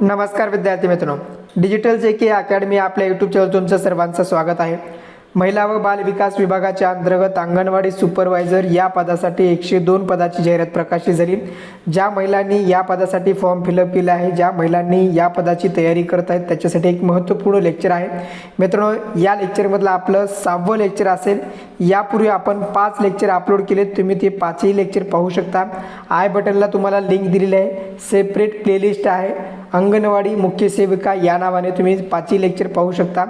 नमस्कार विद्यार्थी मित्रांनो. डिजिटल जे के अकॅडमी आपल्या यूट्यूब चॅनल तुमचं सर्वांचं स्वागत आहे. महिला व बाल विकास विभागाच्या अंतर्गत अंगणवाडी सुपरवायझर या पदासाठी एकशे दोन पदाची जाहिरात प्रकाशित झाली. ज्या महिलांनी या पदासाठी फॉर्म फिलअप केला आहे ज्या महिलांनी या पदाची तयारी करत आहेत त्याच्यासाठी एक महत्त्वपूर्ण लेक्चर आहे. मित्रांनो या लेक्चरमधलं आपलं सहावं लेक्चर असेल. यापूर्वी आपण पाच लेक्चर अपलोड केले तुम्ही ते पाचही लेक्चर पाहू शकता. आय बटनला तुम्हाला लिंक दिलेली आहे. सेपरेट प्लेलिस्ट आहे. अंगणवाडी मुख्य सेविका या नावाने तुम्ही पाचही लेक्चर पाहू शकता.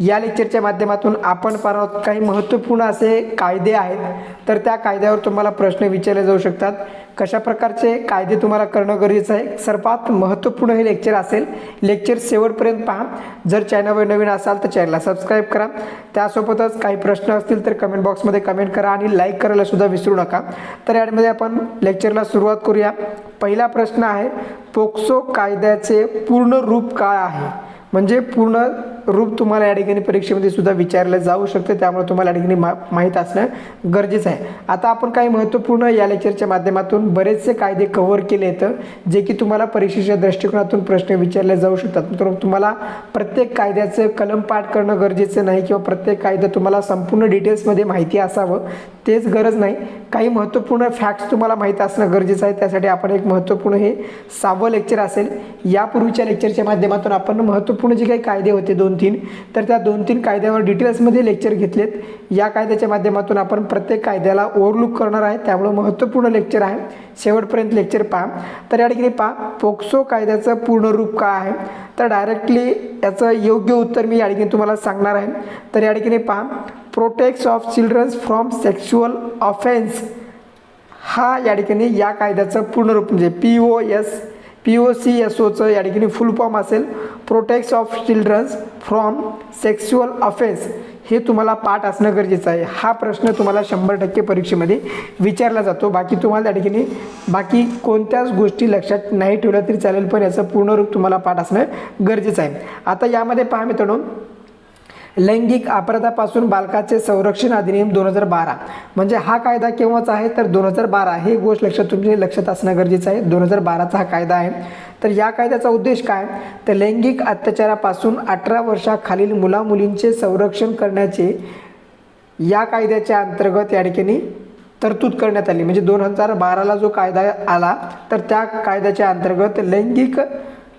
या लेक्चरच्या माध्यमातून आपण पाहणार आहोत काही महत्त्वपूर्ण असे कायदे आहेत. तर त्या कायद्यावर तुम्हाला प्रश्न विचारले जाऊ शकतात. कशा प्रकारचे कायदे तुम्हाला करणं गरजेचं आहे? सर्वात महत्त्वपूर्ण हे लेक्चर असेल. लेक्चर शेवटपर्यंत पहा. जर चॅनलवर नवीन असाल तर चॅनलला सबस्क्राईब करा. त्यासोबतच काही प्रश्न असतील तर कमेंट बॉक्समध्ये कमेंट करा आणि लाईक करायला सुद्धा विसरू नका. तर यामध्ये आपण लेक्चरला सुरुवात करूया. पहिला प्रश्न आहे पोक्सो कायद्याचे पूर्ण रूप काय आहे? म्हणजे पूर्ण रूप तुम्हाला या ठिकाणी परीक्षेमध्ये सुद्धा विचारलं जाऊ शकतं. त्यामुळे तुम्हाला या ठिकाणी मा माहीत असणं गरजेचं आहे. आता आपण काही महत्त्वपूर्ण या लेक्चरच्या माध्यमातून बरेचसे कायदे कव्हर केले आहेत जे की तुम्हाला परीक्षेच्या दृष्टिकोनातून प्रश्न विचारले जाऊ शकतात. तर तुम्हाला प्रत्येक कायद्याचं कलम पाठ करणं गरजेचं नाही किंवा प्रत्येक कायदा तुम्हाला संपूर्ण डिटेल्समध्ये माहिती असावं तेच गरज नाही. काही महत्त्वपूर्ण फॅक्ट्स तुम्हाला माहीत असणं गरजेचं आहे. त्यासाठी आपण एक महत्त्वपूर्ण हे सहावं लेक्चर असेल. यापूर्वीच्या लेक्चरच्या माध्यमातून आपण महत्त्वपूर्ण जे काही कायदे होते दोन तीन तर त्या दोन तीन कायद्यावर डिटेल्समध्ये लेक्चर घेतलेत. या कायद्याच्या माध्यमातून आपण प्रत्येक कायद्याला ओव्हरलुक करणार आहे. त्यामुळं महत्त्वपूर्ण लेक्चर आहे. शेवटपर्यंत लेक्चर पहा. तर या ठिकाणी पहा. पोक्सो कायद्याचं पूर्ण रूप काय आहे? तर डायरेक्टली याचं योग्य उत्तर मी या ठिकाणी तुम्हाला सांगणार आहे. तर या ठिकाणी पहा. Protects of childrens from sexual offence हा या ठिकाणी या कायद्याचं पूर्ण रूप म्हणजे P O S P O C S ओचं या ठिकाणी फुल फॉर्म असेल. Protects of childrens from sexual offence हे तुम्हाला पाठ असणं गरजेचं आहे. हा प्रश्न तुम्हाला शंभर टक्के परीक्षेमध्ये विचारला जातो. बाकी तुम्हाला त्या ठिकाणी बाकी कोणत्याच गोष्टी लक्षात नाही ठेवल्या तरी चालेल पण याचं पूर्ण रूप तुम्हाला पाठ असणं गरजेचं आहे. आता यामध्ये पहा मित्रांनो लैंगिक अपराधापासून बालकाचे संरक्षण अधिनियम दोन हजार बारा. म्हणजे हा कायदा केव्हाचा आहे? तर दोन हजार बारा. ही गोष्ट लक्षात तुमच्या लक्षात असणं गरजेचं आहे. दोन हजार बाराचा हा कायदा आहे. तर या कायद्याचा उद्देश काय? तर लैंगिक अत्याचारापासून अठरा वर्षाखालील मुलामुलींचे संरक्षण करण्याचे या कायद्याच्या अंतर्गत या ठिकाणी तरतूद करण्यात आली. म्हणजे दोन हजार बाराला जो कायदा आला तर त्या कायद्याच्या अंतर्गत लैंगिक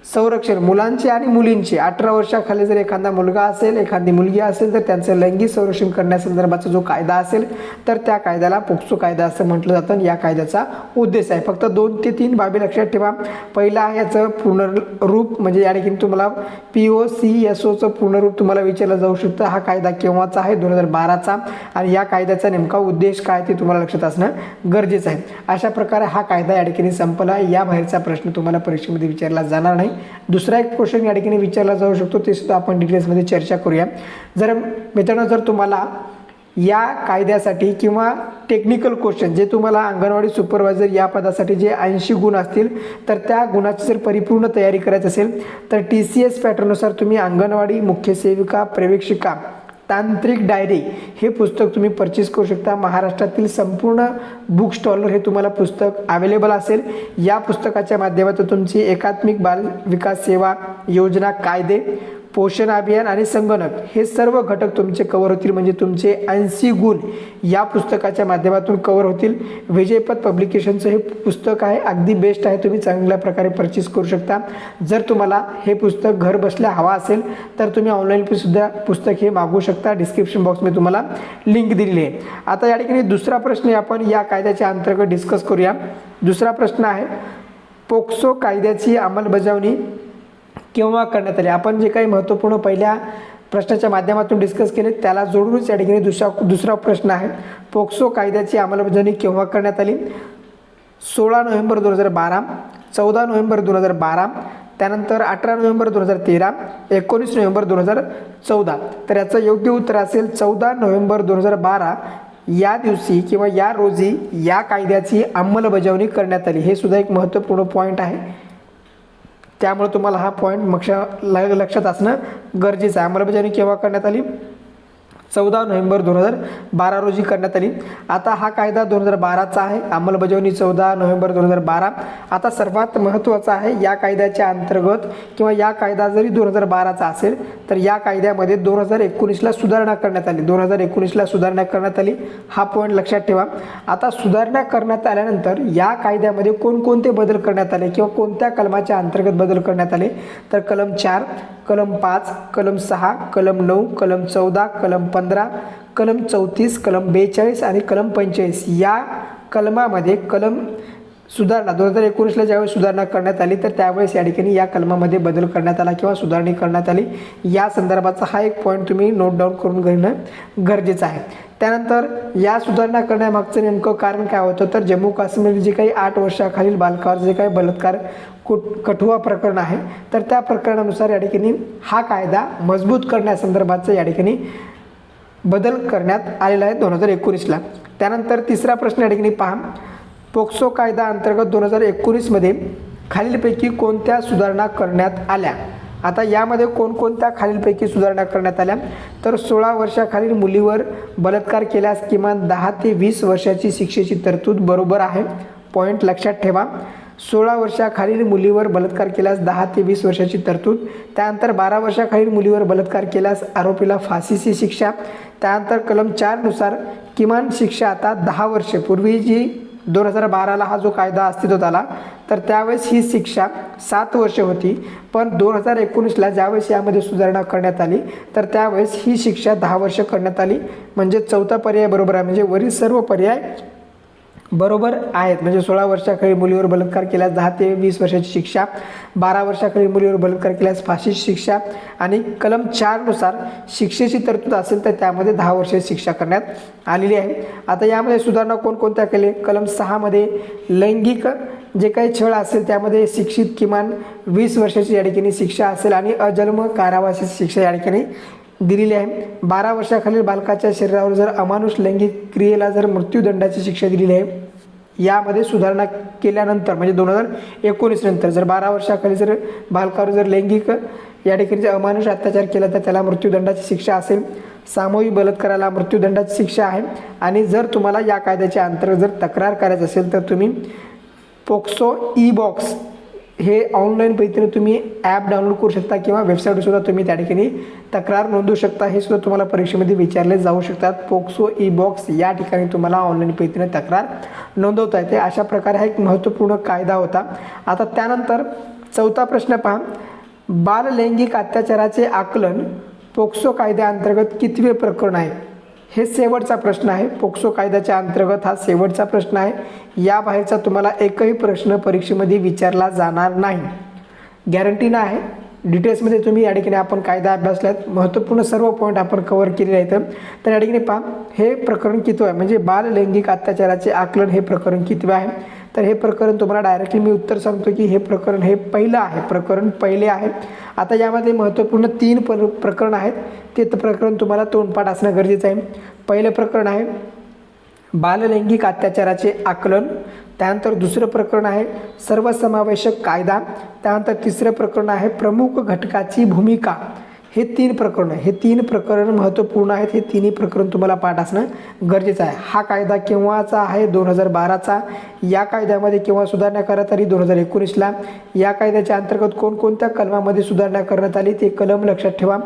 संरक्षण मुलांचे आणि मुलींचे. अठरा वर्षाखाली जर एखादा मुलगा असेल एखादी मुलगी असेल तर त्यांचं लैंगिक संरक्षण करण्यासंदर्भाचा जो कायदा असेल तर त्या कायद्याला पोक्सो कायदा असं म्हटलं जातं या कायद्याचा उद्देश आहे. फक्त दोन ते तीन बाबी लक्षात ठेवा. पहिला आहे याचं पूर्ण रूप म्हणजे या ठिकाणी तुम्हाला पी ओ सी एस ओचं पूर्णरूप तुम्हाला विचारलं जाऊ शकतं. हा कायदा केव्हाचा आहे? दोन हजार बाराचा. आणि या कायद्याचा नेमका उद्देश काय ते तुम्हाला लक्षात असणं गरजेचं आहे. अशा प्रकारे हा कायदा या ठिकाणी संपला या बाहेरचा प्रश्न तुम्हाला परीक्षेमध्ये विचारला जाणार नाही. दुसरा एक क्वेश्चन या ठिकाणी विचारला जाऊ शकतो ते सुद्धा आपण डिटेल्समध्ये चर्चा करूया. जर मित्रांनो जर तुम्हाला या कायद्यासाठी किंवा टेक्निकल क्वेश्चन जे तुम्हाला अंगणवाडी सुपरवायझर या पदासाठी जे ऐंशी गुण असतील तर त्या गुणाची जर परिपूर्ण तयारी करायची असेल तर टी सी एस पॅटर्ननुसार तुम्ही अंगणवाडी मुख्य सेविका प्रवेक्षिका तांत्रिक डायरी हे पुस्तक तुम्ही परचेस करू शकता. महाराष्ट्रातील संपूर्ण बुक स्टॉलवर हे तुम्हाला पुस्तक अवेलेबल असेल. या पुस्तकाच्या माध्यमातून तुमची एकात्मिक बाल विकास सेवा योजना कायदे पोषण अभियान आणि संगणक हे सर्व घटक तुमचे कवर होतील. म्हणजे तुमचे ऐंशी गुण या पुस्तकाच्या माध्यमातून कवर होतील. विजयपथ पब्लिकेशनचं हे पुस्तक आहे. अगदी बेस्ट आहे. तुम्ही चांगल्या प्रकारे परचेस करू शकता. जर तुम्हाला हे पुस्तक घर बसल्या हवा असेल तर तुम्ही ऑनलाईन सुद्धा पुस्तक हे मागवू शकता. डिस्क्रिप्शन बॉक्समध्ये तुम्हाला लिंक दिलेली आहे. आता या ठिकाणी दुसरा प्रश्न आपण या कायद्याच्या अंतर्गत डिस्कस करूया. दुसरा प्रश्न आहे पोक्सो कायद्याची अंमलबजावणी केव्हा करण्यात आली. आपण जे काही महत्त्वपूर्ण पहिल्या प्रश्नाच्या माध्यमातून डिस्कस केले त्याला जोडूनच या ठिकाणी दुसरा दुसरा प्रश्न आहे. पोक्सो कायद्याची अंमलबजावणी केव्हा करण्यात आली? सोळा नोव्हेंबर दोन हजार बारा चौदा नोव्हेंबर दोन हजार बारा त्यानंतर अठरा नोव्हेंबर दोन हजार तेरा एकोणीस नोव्हेंबर दोन हजार चौदा. तर याचं योग्य उत्तर असेल चौदा नोव्हेंबर दोन हजार बारा. या दिवशी किंवा या रोजी या कायद्याची अंमलबजावणी करण्यात आली. हे सुद्धा एक महत्त्वपूर्ण पॉईंट आहे. त्यामुळे तुम्हाला हा पॉईंट मक्षा लक्षात असणं गरजेचं आहे. अंमलबजावणी केव्हा करण्यात आली? चौदा नोव्हेंबर दोन हजार बारा रोजी करण्यात आली. आता हा कायदा दोन हजार बाराचा आहे. अंमलबजावणी चौदा नोव्हेंबर दोन हजार बारा. आता सर्वात महत्त्वाचा आहे या कायद्याच्या अंतर्गत किंवा या कायदा जरी दोन हजार बाराचा असेल तर या कायद्यामध्ये दोन हजार एकोणीसला सुधारणा करण्यात आली. दोन हजार एकोणीसला सुधारणा करण्यात आली. हा पॉईंट लक्षात ठेवा. आता सुधारणा करण्यात आल्यानंतर या कायद्यामध्ये कोणकोणते बदल करण्यात आले किंवा कोणत्या कलमाच्या अंतर्गत बदल करण्यात आले? तर कलम चार कलम पाच कलम सहा कलम नऊ कलम चौदा कलम पंधरा पंधरा कलम चौतीस कलम बेचाळीस आणि कलम पंचेचाळीस. या कलमामध्ये कलम सुधारणा दोन हजार एकोणीसला ज्यावेळेस सुधारणा करण्यात आली तर त्यावेळेस या ठिकाणी या कलमामध्ये बदल करण्यात आला किंवा सुधारणी करण्यात आली. या संदर्भाचा हा एक पॉईंट तुम्ही नोट डाऊन करून घेणं गरजेचं आहे. त्यानंतर या सुधारणा करण्यामागचं नेमकं कारण काय होतं? तर जम्मू काश्मीर जे काही आठ वर्षाखालील बालकावर जे काही बलात्कार कुट कठुआ प्रकरण आहे तर त्या प्रकरणानुसार या ठिकाणी हा कायदा मजबूत करण्यासंदर्भाचं या ठिकाणी बदल करण्यात आलेला आहे दोन हजार एकोणीसला. त्यानंतर तिसरा प्रश्न या ठिकाणी पहा. पोक्सो कायदा अंतर्गत दोन हजार एकोणीसमध्ये खालीलपैकी कोणत्या सुधारणा करण्यात आल्या? आता यामध्ये कोणकोणत्या खालीलपैकी सुधारणा करण्यात आल्या? तर सोळा वर्षाखालील मुलीवर बलात्कार केल्यास किमान दहा ते वीस वर्षाची शिक्षेची तरतूद बरोबर आहे. पॉईंट लक्षात ठेवा. सोळा वर्षाखालील मुलीवर बलात्कार केल्यास दहा ते वीस वर्षाची तरतूद. त्यानंतर बारा वर्षाखालील मुलीवर बलात्कार केल्यास आरोपीला फाशीची शिक्षा. त्यानंतर कलम चारनुसार किमान शिक्षा आता दहा वर्षे पूर्वी जी दोन हजार बाराला हा जो कायदा अस्तित्वात आला तर त्यावेळेस ही शिक्षा सात वर्ष होती. पण दोन हजार एकोणीसला ज्यावेळेस यामध्ये सुधारणा करण्यात आली तर त्यावेळेस ही शिक्षा दहा वर्ष करण्यात आली. म्हणजे चौथा पर्याय बरोबर आहे. म्हणजे वरील सर्व पर्याय बरोबर आहेत. म्हणजे सोळा वर्षाखाली मुलीवर बलात्कार केल्यास दहा ते वीस वर्षाची शिक्षा बारा वर्षाखाली मुलीवर बलात्कार केल्यास फाशीची शिक्षा आणि कलम चारनुसार शिक्षेची तरतूद असेल तर त्यामध्ये दहा वर्षाची शिक्षा करण्यात आलेली आहे. आता यामध्ये सुधारणा कोणकोणत्या केले? कलम सहामध्ये लैंगिक जे काही छळ असेल त्यामध्ये शिक्षित किमान वीस वर्षाची या ठिकाणी शिक्षा असेल आणि अजन्म कारावासाची शिक्षा या ठिकाणी दिलेली आहे. बारा वर्षाखालील बालकाच्या शरीरावर जर अमानुष लैंगिक क्रियेला जर मृत्यूदंडाची शिक्षा दिलेली आहे यामध्ये सुधारणा केल्यानंतर म्हणजे दोन हजार एकोणीस नंतर जर बारा वर्षाखाली जर बालकावर जर लैंगिक या ठिकाणी जर अमानुष अत्याचार केला तर त्याला मृत्यूदंडाची शिक्षा असेल. सामूहिक बलात्काराला मृत्यूदंडाची शिक्षा आहे. आणि जर तुम्हाला या कायद्याच्या अंतर्गत जर तक्रार करायचं असेल तर तुम्ही पोक्सो ई बॉक्स हे ऑनलाईन पद्धतीने तुम्ही ॲप डाउनलोड करू शकता किंवा वेबसाईटसुद्धा तुम्ही त्या ठिकाणी तक्रार नोंदवू शकता. हे सुद्धा तुम्हाला परीक्षेमध्ये विचारले जाऊ शकतात. पोक्सो ई बॉक्स या ठिकाणी तुम्हाला ऑनलाईन पद्धतीने तक्रार नोंदवता येते. अशा प्रकारे हा एक महत्त्वपूर्ण कायदा होता. आता त्यानंतर चौथा प्रश्न पहा. बाललैंगिक अत्याचाराचे आकलन पोक्सो कायद्याअंतर्गत कितवे प्रकरण आहे? हे शेवटचा प्रश्न आहे. पोक्सो कायद्याच्या अंतर्गत हा शेवटचा प्रश्न आहे. या बाहेरचा तुम्हाला एकही प्रश्न परीक्षेमध्ये विचारला जाणार नाही. गॅरंटी ना आहे. डिटेल्समध्ये तुम्ही या ठिकाणी आपण कायदा अभ्यासल्यात. महत्त्वपूर्ण सर्व पॉईंट आपण कव्हर केलेले आहेत. तर या ठिकाणी पहा. हे प्रकरण कितवं आहे? म्हणजे बाल लैंगिक अत्याचाराचे आकलन हे प्रकरण कितवं आहे? तर हे प्रकरण तुम्हाला डायरेक्टली मी उत्तर सांगतो की हे प्रकरण हे पहिलं आहे. प्रकरण पहिले आहे. आता यामध्ये महत्त्वपूर्ण तीन पर प्रकरण आहेत. ते प्रकरण तुम्हाला तोंडपाठ असणं गरजेचं आहे. पहिलं प्रकरण आहे बाललैंगिक अत्याचाराचे आकलन. त्यानंतर दुसरं प्रकरण आहे सर्वसमावेशक कायदा. त्यानंतर तिसरं प्रकरण आहे प्रमुख घटकाची भूमिका. हे तीन प्रकरण हे तीन प्रकरण महत्त्वपूर्ण आहेत. हे तिन्ही प्रकरण तुम्हाला पाठ असणं गरजेचं आहे. हा कायदा केव्हाचा आहे? दोन हजार बाराचा. या कायद्यामध्ये केव्हा सुधारणा करण्यात आली? दोन हजार एकोणीसला. या कायद्याच्या अंतर्गत कोणकोणत्या कलमामध्ये सुधारणा करण्यात आली? ते कलम लक्षात ठेवा.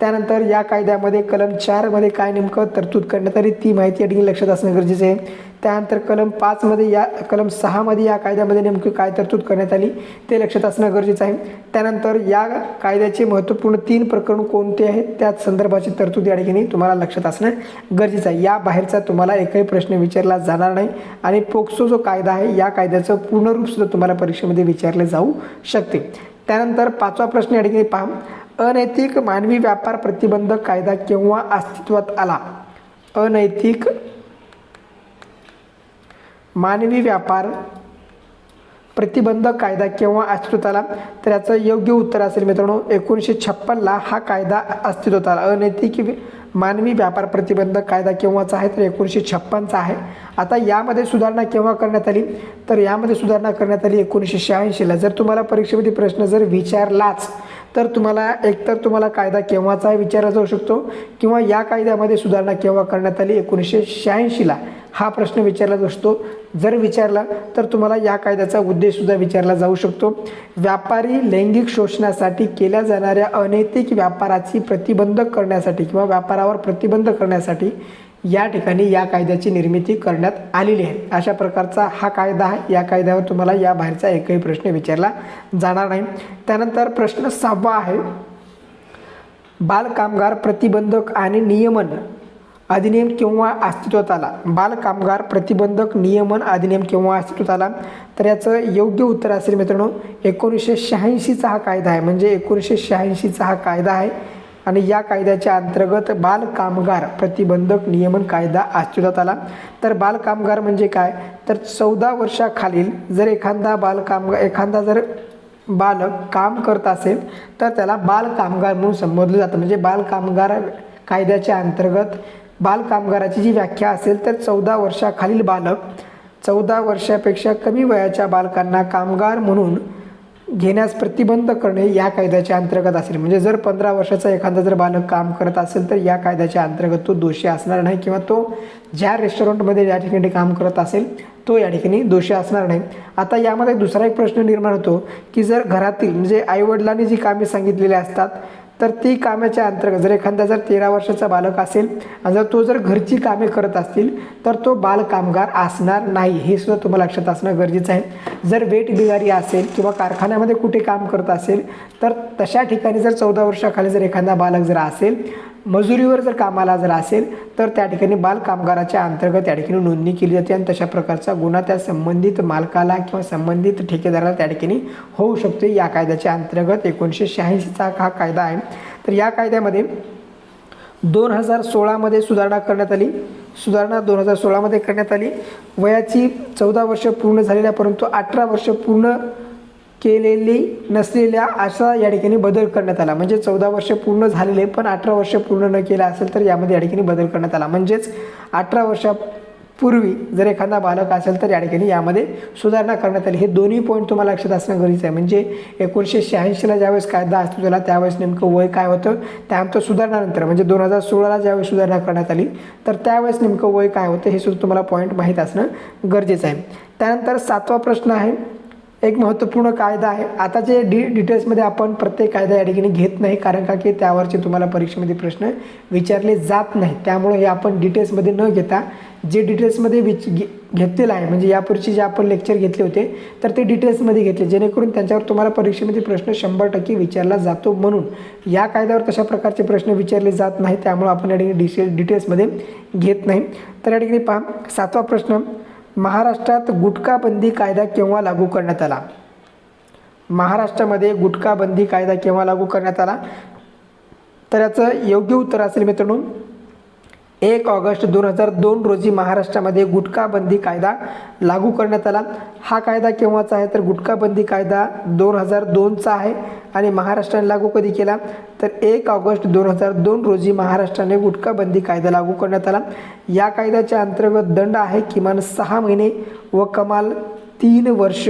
त्यानंतर या कायद्यामध्ये कलम चारमध्ये काय नेमकं तरतूद करण्यात आली ती माहिती या ठिकाणी लक्षात असणं गरजेचं आहे. त्यानंतर कलम पाचमध्ये या कलम सहामध्ये या कायद्यामध्ये नेमकी काय तरतूद करण्यात आली ते लक्षात असणं गरजेचं आहे. त्यानंतर या कायद्याचे महत्त्वपूर्ण तीन प्रकरण कोणते आहेत त्या संदर्भाची तरतूद या ठिकाणी तुम्हाला लक्षात असणं गरजेचं आहे. या बाहेरचा तुम्हाला एकही प्रश्न विचारला जाणार नाही आणि पोक्सो जो कायदा आहे या कायद्याचं पूर्ण रूपसुद्धा तुम्हाला परीक्षेमध्ये विचारले जाऊ शकते. त्यानंतर पाचवा प्रश्न या ठिकाणी पहा. अनैतिक मानवी व्यापार प्रतिबंधक कायदा केव्हा अस्तित्वात आला? अनैतिक मानवी व्यापार प्रतिबंधक कायदा केव्हा अस्तित्वात आला? तर याचं योग्य उत्तर असेल मित्रांनो एकोणीसशे छप्पनला हा कायदा अस्तित्वात आला. अनैतिक मानवी व्यापार प्रतिबंधक कायदा केव्हाचा आहे? तर एकोणीसशे छप्पनचा आहे. आता यामध्ये सुधारणा केव्हा करण्यात आली? तर यामध्ये सुधारणा करण्यात आली एकोणीसशे शहाऐंशीला. जर तुम्हाला परीक्षेमध्ये प्रश्न जर विचारलाच तर तुम्हाला एकतर तुम्हाला कायदा केव्हाचा विचारला जाऊ शकतो किंवा या कायद्यामध्ये सुधारणा केव्हा करण्यात आली? एकोणीसशे शहाऐंशीला हा प्रश्न विचारला जाऊ शकतो जर विचारला तर तुम्हाला या कायद्याचा उद्देशसुद्धा विचारला जाऊ शकतो. व्यापारी लैंगिक शोषणासाठी केल्या जाणाऱ्या अनैतिक व्यापाराची प्रतिबंध करण्यासाठी किंवा व्यापारावर प्रतिबंध करण्यासाठी या ठिकाणी या कायद्याची निर्मिती करण्यात आलेली आहे. अशा प्रकारचा हा कायदा आहे. या कायद्यावर तुम्हाला या बाहेरचा एकही प्रश्न विचारला जाणार नाही. त्यानंतर प्रश्न सहावा आहे. बालकामगार प्रतिबंधक आणि नियमन अधिनियम केव्हा अस्तित्वात आला बालकामगार प्रतिबंधक नियमन अधिनियम केव्हा अस्तित्वात आला तर याचं योग्य उत्तर असेल मित्रांनो एकोणीसशे शहाऐंशीचा हा कायदा आहे. म्हणजे एकोणीसशे शहाऐंशीचा हा कायदा आहे. आणि या कायद्याच्या अंतर्गत बालकामगार प्रतिबंधक नियमन कायदा अस्तित्वात आला. तर बालकामगार म्हणजे काय? तर चौदा वर्षाखालील जर एखादा बालकामगार एखादा जर बालक काम करत असेल तर त्याला बालकामगार म्हणून संबोधलं जातं. म्हणजे बालकामगार कायद्याच्या अंतर्गत बालकामगाराची जी व्याख्या असेल तर चौदा वर्षाखालील बालक चौदा वर्षापेक्षा कमी वयाच्या बालकांना कामगार म्हणून घेण्यास प्रतिबंध करणे या कायद्याच्या अंतर्गत असेल. म्हणजे जर पंधरा वर्षाचा एखादा जर बालक काम करत असेल तर या कायद्याच्या अंतर्गत तो दोषी असणार नाही किंवा तो ज्या रेस्टॉरंटमध्ये या ठिकाणी काम करत असेल तो या ठिकाणी दोषी असणार नाही. आता यामध्ये दुसरा एक प्रश्न निर्माण होतो की जर घरातील म्हणजे आईवडिलांनी जी कामे सांगितलेली असतात तर ती कामाच्या अंतर्गत जर एखादा जर तेरा वर्षाचा बालक असेल आणि जर तो जर घरची कामे करत असतील तर तो बालकामगार असणार नाही. हे सुद्धा तुम्हाला लक्षात असणं गरजेचं आहे. जर वेट बिगारी असेल किंवा कारखान्यामध्ये कुठे काम करत असेल तर तशा ठिकाणी जर चौदा वर्षाखाली जर एखादा बालक जर असेल मजुरीवर जर कामाला जर असेल तर त्या ठिकाणी बालकामगाराच्या अंतर्गत त्या ठिकाणी नोंदणी केली जाते आणि तशा प्रकारचा गुन्हा त्या संबंधित मालकाला किंवा संबंधित ठेकेदाराला त्या ठिकाणी होऊ शकतो या कायद्याच्या अंतर्गत एकोणीसशे शहाऐंशीचा हा कायदा आहे. तर या कायद्यामध्ये दोन हजार सोळामध्ये सुधारणा करण्यात आली. सुधारणा दोन हजार सोळामध्ये करण्यात आली. वयाची चौदा वर्ष पूर्ण झालेल्या परंतु अठरा वर्ष पूर्ण केलेली नसलेल्या असा या ठिकाणी बदल करण्यात आला. म्हणजे चौदा वर्ष पूर्ण झालेले पण अठरा वर्ष पूर्ण न केलं असेल तर यामध्ये या ठिकाणी बदल करण्यात आला. म्हणजेच अठरा वर्षापूर्वी जर एखादा बालक असेल तर या ठिकाणी यामध्ये सुधारणा करण्यात आली. हे दोन्ही पॉईंट तुम्हाला लक्षात असणं गरजेचं आहे. म्हणजे एकोणीसशे शहाऐंशीला ज्यावेळेस कायदा अस्तित्वाला त्यावेळेस नेमकं वय काय होतं त्यानंतर सुधारणानंतर म्हणजे दोन हजार सोळाला ज्यावेळेस सुधारणा करण्यात आली तर त्यावेळेस नेमकं वय काय होतं हे सुद्धा तुम्हाला पॉईंट माहीत असणं गरजेचं आहे. त्यानंतर सातवा प्रश्न आहे एक महत्त्वपूर्ण कायदा आहे. आता जे डी डिटेल्समध्ये आपण प्रत्येक कायदा या ठिकाणी घेत नाही कारण का की त्यावरचे तुम्हाला परीक्षेमध्ये प्रश्न विचारले जात नाही. त्यामुळे हे आपण डिटेल्समध्ये न घेता जे डिटेल्समध्ये विच घे घेतलेलं आहे म्हणजे यापूर्वीचे जे आपण लेक्चर घेतले होते तर ते डिटेल्समध्ये घेतले. जेणेकरून त्यांच्यावर तुम्हाला परीक्षेमध्ये प्रश्न शंभर टक्के विचारला जातो म्हणून. या कायद्यावर तशा प्रकारचे प्रश्न विचारले जात नाही त्यामुळे आपण या ठिकाणी डिटेल डिटेल्समध्ये घेत नाही. तर या ठिकाणी पहा सातवा प्रश्न महाराष्ट्रात गुटखाबंदी कायदा केव्हा लागू करण्यात आला? महाराष्ट्रामध्ये गुटखाबंदी कायदा केव्हा लागू करण्यात आला? तर याचं योग्य उत्तर असेल मित्रांनो एक ऑगस्ट दोन हजार दोन रोजी महाराष्ट्रामध्ये गुटखाबंदी कायदा लागू करण्यात आला. हा कायदा केव्हाचा आहे? तर गुटखाबंदी कायदा दोन हजार दोनचा आहे. आणि महाराष्ट्राने लागू कधी केला? तर एक ऑगस्ट दोन हजार दोन रोजी महाराष्ट्राने गुटखाबंदी कायदा लागू करण्यात आला. या कायद्याच्या अंतर्गत दंड आहे किमान सहा महिने व कमाल तीन वर्ष.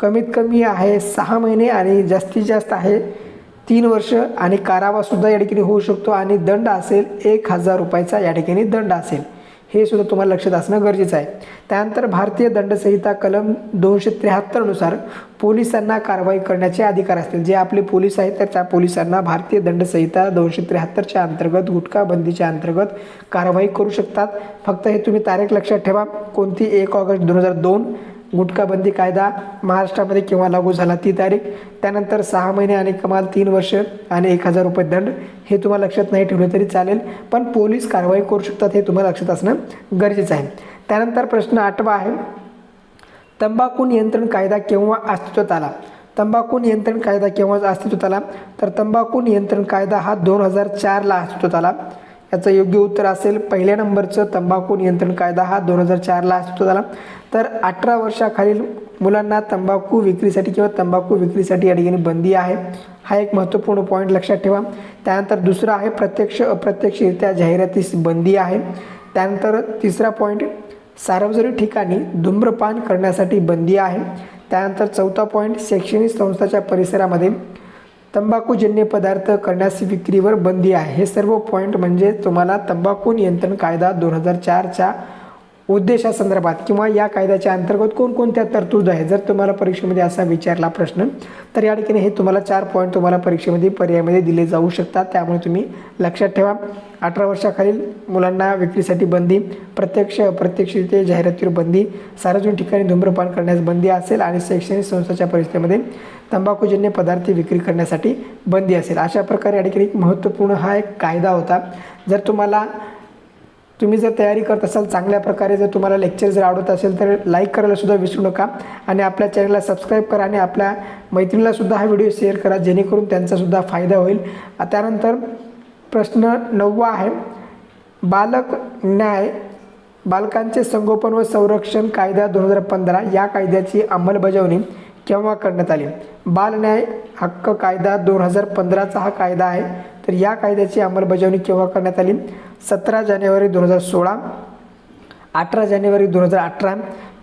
कमीत कमी आहे सहा महिने आणि जास्तीत जास्त आहे तीन वर्ष आणि कारावासुद्धा या ठिकाणी होऊ शकतो आणि दंड असेल एक हजार रुपयाचा या ठिकाणी दंड असेल. हे सुद्धा तुम्हाला लक्षात असणं गरजेचं आहे. त्यानंतर भारतीय दंडसंहिता कलम दोनशे त्र्याहत्तरनुसार पोलिसांना कारवाई करण्याचे अधिकार असतील. जे आपले पोलीस आहेत तर त्या पोलिसांना भारतीय दंडसंहिता दोनशे त्र्याहत्तरच्या अंतर्गत गुटखाबंदीच्या अंतर्गत कारवाई करू शकतात. फक्त हे तुम्ही तारीख लक्षात ठेवा. कोणती? एक ऑगस्ट दोन हजार दोन. गुटखाबंदी कायदा महाराष्ट्रामध्ये केव्हा लागू झाला ती तारीख त्यानंतर सहा महिने आणि कमाल तीन वर्ष आणि एक हजार रुपये दंड हे तुम्हाला लक्षात नाही ठेवलं तरी चालेल पण पोलीस कारवाई करू शकतात हे तुम्हाला लक्षात असणं गरजेचं आहे. त्यानंतर प्रश्न आठवा आहे तंबाखू नियंत्रण कायदा केव्हा अस्तित्वात आला? तंबाखू नियंत्रण कायदा केव्हा अस्तित्वात आला? तर तंबाखू नियंत्रण कायदा हा दोन हजार चारला अस्तित्वात आला. याचं योग्य उत्तर असेल पहिल्या नंबरचं तंबाखू नियंत्रण कायदा हा दोन हजार चारला अस्तित्वात आला. तर अठरा वर्षाखालील मुलांना तंबाखू विक्रीसाठी किंवा तंबाखू विक्रीसाठी या ठिकाणी बंदी आहे. हा एक महत्त्वपूर्ण पॉईंट लक्षात ठेवा. त्यानंतर दुसरा आहे प्रत्यक्ष अप्रत्यक्षरित्या जाहिरातीस बंदी आहे. त्यानंतर तिसरा पॉईंट सार्वजनिक ठिकाणी धूम्रपान करण्यासाठी बंदी आहे. त्यानंतर चौथा पॉईंट शैक्षणिक संस्थाच्या परिसरामध्ये तंबाखूजन्य पदार्थ करण्यास विक्रीवर बंदी आहे. हे सर्व पॉईंट म्हणजे तुम्हाला तंबाखू नियंत्रण कायदा दोन हजार चारच्या उद्देशासंदर्भात किंवा या कायद्याच्या अंतर्गत कोणकोणत्या तरतूद आहे जर तुम्हाला परीक्षेमध्ये असा विचारला प्रश्न तर या ठिकाणी हे तुम्हाला चार पॉईंट तुम्हाला परीक्षेमध्ये पर्यायामध्ये दिले जाऊ शकतात. त्यामुळे तुम्ही लक्षात ठेवा. अठरा वर्षाखालील मुलांना विक्रीसाठी बंदी प्रत्यक्ष अप्रत्यक्षरित्या जाहिरातीवर बंदी सार्वजनिक ठिकाणी धूम्रपान करण्यास बंदी असेल आणि शैक्षणिक संस्थेच्या परिस्थितीमध्ये तंबाखूजन्य पदार्थ विक्री करण्यासाठी बंदी असेल. अशा प्रकारे या ठिकाणी एक महत्त्वपूर्ण हा एक कायदा होता. जर तुम्हाला तुम्ही जर तयारी करत असाल चांगल्या प्रकारे जर तुम्हाला लेक्चर जर आवडत असेल तर लाईक करायलासुद्धा विसरू नका. आणि आपल्या चॅनलला सबस्क्राईब करा आणि आपल्या मैत्रिणीलासुद्धा हा व्हिडिओ शेअर करा जेणेकरून त्यांचासुद्धा फायदा होईल. त्यानंतर प्रश्न नववा आहे बालक न्याय बालकांचे संगोपन व संरक्षण कायदा दोन हजार पंधरा या कायद्याची अंमलबजावणी केव्हा करण्यात आली? बाल न्याय हक्क कायदा दोन हजार पंधराचा हा कायदा आहे. तर या कायद्याची अंमलबजावणी केव्हा करण्यात आली? सतरा जानेवारी दोन हजार सोळा अठरा जानेवारी दोन हजार अठरा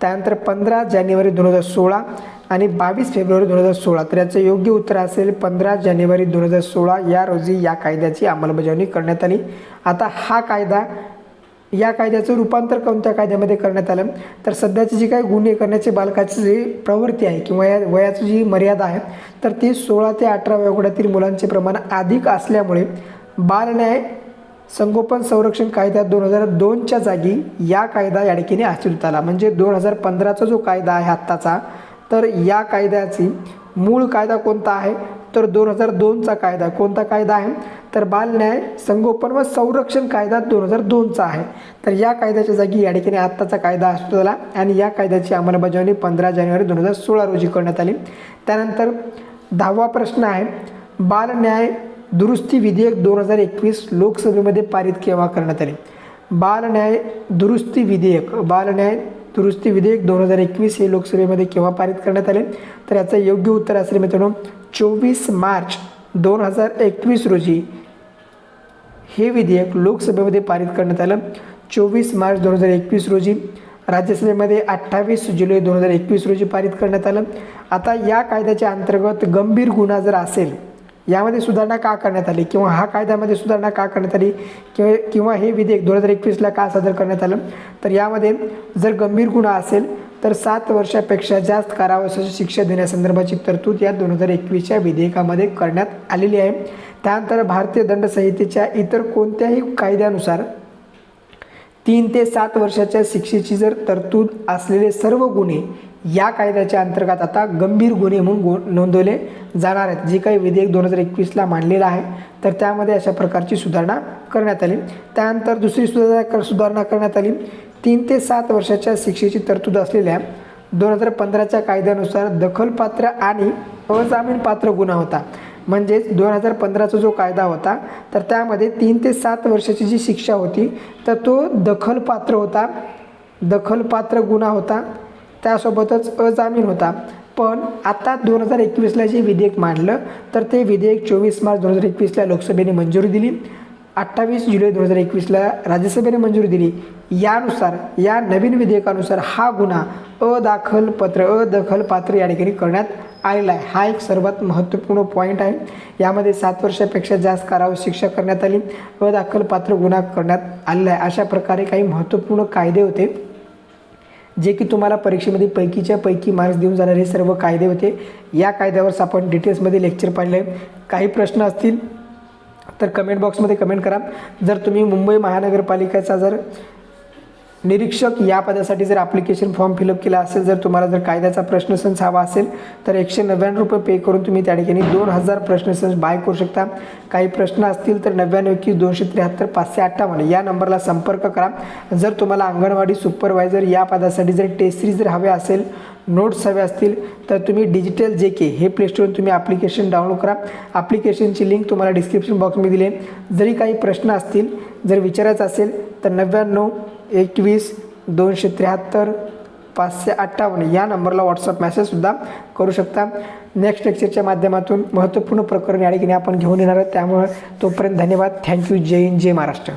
त्यानंतर पंधरा जानेवारी दोन हजार सोळा आणि बावीस फेब्रुवारी दोन हजार सोळा. तर याचं योग्य उत्तर असेल पंधरा जानेवारी दोन हजार सोळा. या रोजी या कायद्याची अंमलबजावणी करण्यात आली. आता हा कायदा या कायद्याचं रूपांतर कोणत्या कायद्यामध्ये करण्यात आलं? तर सध्याची जी काही गुन्हे करण्याची बालकाची जी प्रवृत्ती आहे किंवा या वयाची जी मर्यादा आहे तर ती सोळा ते अठरा वयोगटातील मुलांचे प्रमाण अधिक असल्यामुळे बालन्याय संगोपन संरक्षण कायदा दोन हजार दोनच्या जागी या कायदा या ठिकाणी अस्तित्वात आला. म्हणजे दोन हजार पंधराचा जो कायदा आहे आत्ताचा तर या कायद्याची मूळ कायदा कोणता आहे? तर दोन हजार दोनचा कायदा. कोणता कायदा आहे? तर बाल न्याय संगोपन व संरक्षण कायदा दोन हजार दोनचा आहे. तर या कायद्याच्या जागी या ठिकाणी आत्ताचा कायदा अस्तित्वात आला आणि या कायद्याची अंमलबजावणी पंधरा जानेवारी दोन हजार सोळा रोजी करण्यात आली. त्यानंतर दहावा प्रश्न आहे बाल न्याय दुरुस्ती विधेयक दोन हजार एकवीस लोकसभेमध्ये पारित केव्हा करण्यात आले? बालन्याय दुरुस्ती विधेयक बाल न्याय दुरुस्ती विधेयक दोन हजार एकवीस हे लोकसभेमध्ये केव्हा पारित करण्यात आले? तर याचं योग्य उत्तर असेल मित्रांनो चोवीस मार्च दोन हजार एकवीस रोजी हे विधेयक लोकसभेमध्ये पारित करण्यात आलं. चोवीस मार्च दोन हजार एकवीस रोजी राज्यसभेमध्ये अठ्ठावीस जुलै दोन हजार एकवीस रोजी पारित करण्यात आलं. आता या कायद्याच्या अंतर्गत गंभीर गुन्हा जर असेल यामध्ये सुधारणा का करण्यात आली? किंवा हा कायद्यामध्ये सुधारणा का करण्यात आली? किंवा किंवा हे विधेयक दोन हजार एकवीसला का सादर करण्यात आलं? तर यामध्ये जर गंभीर गुन्हा असेल तर सात वर्षापेक्षा जास्त कारावासाची शिक्षा देण्यासंदर्भाची तरतूद या दोन हजार एकवीसच्या विधेयकामध्ये करण्यात आलेली आहे. त्यानंतर भारतीय दंड संहितेच्या इतर कोणत्याही कायद्यानुसार तीन ते सात वर्षाच्या शिक्षेची जर तरतूद असलेले सर्व गुन्हे या कायद्याच्या अंतर्गत आता गंभीर गुन्हे म्हणून गो नोंदवले जाणार आहेत. जे काही विधेयक दोन हजार एकवीसला मांडलेलं आहे तर त्यामध्ये अशा प्रकारची सुधारणा करण्यात आली. त्यानंतर दुसरी सुधारणा सुधारणा करण्यात आली. तीन ते सात वर्षाच्या शिक्षेची तरतूद असलेल्या दोन हजार पंधराच्या कायद्यानुसार दखलपात्र आणि अजामीनपात्र गुन्हा होता. म्हणजेच दोन हजार पंधराचा जो कायदा होता तर त्यामध्ये तीन ते सात वर्षाची जी शिक्षा होती तर तो दखलपात्र होता. दखलपात्र गुन्हा होता. त्यासोबतच अजामीन होता. पण आता दोन हजार एकवीसला जे विधेयक मांडलं तर ते विधेयक चोवीस मार्च दोन हजार एकवीसला लोकसभेने मंजुरी दिली. अठ्ठावीस जुलै दोन हजार एकवीसला राज्यसभेने मंजुरी दिली. यानुसार या नवीन विधेयकानुसार हा गुन्हा अदाखलपत्र अदखलपात्र या ठिकाणी करण्यात आलेला आहे. हा एक सर्वात महत्त्वपूर्ण पॉईंट आहे. यामध्ये सात वर्षापेक्षा जास्त कारावर शिक्षा करण्यात आली. अदाखलपात्र गुन्हा करण्यात आलेला आहे. अशा प्रकारे काही महत्त्वपूर्ण कायदे होते. जे की तुम्हाला परीक्षेमध्ये पैकीच्या पैकी मार्क्स देऊन जाणारे सर्व कायदे होते. या कायद्यावरच आपण डिटेल्समध्ये लेक्चर पाहिलं आहे काही प्रश्न असतील तर कमेंट बॉक्समध्ये कमेंट करा. जर तुम्ही मुंबई महानगरपालिकेचा जर निरीक्षक या पदासाठी जर ॲप्लिकेशन फॉर्म फिलअप केला असेल जर तुम्हाला जर कायद्याचा प्रश्नसंच हवा असेल तर एकशे नव्याण्णव रुपये पे करून तुम्ही त्या ठिकाणी दोन हजार प्रश्नसंच बाय करू शकता. काही प्रश्न असतील तर नव्याण्णव एकवीस दोनशे त्र्याहत्तर पाचशे अठ्ठावन्न या नंबरला संपर्क करा. जर तुम्हाला अंगणवाडी सुपरवायझर या पदासाठी जर टेस्ट सिरीज जर हवे असेल नोट्स हवे असतील तर तुम्ही डिजिटल जे के हे प्लेस्टोरवरून तुम्ही ॲप्लिकेशन डाउनलोड करा. ॲप्लिकेशनची लिंक तुम्हाला डिस्क्रिप्शन बॉक्समध्ये दिली जरी काही प्रश्न असतील जर विचारायचं असेल तर नव्याण्णव एकवीस दोनशे त्र्याहत्तर पाचशे अठ्ठावन्न या नंबरला व्हॉट्सअप मेसेजसुद्धा करू शकता. नेक्स्ट लेक्चरच्या माध्यमातून महत्त्वपूर्ण प्रकरण या ठिकाणी आपण घेऊन येणार आहोत. त्यामुळे तोपर्यंत धन्यवाद. थँक्यू जय हिंद जय महाराष्ट्र.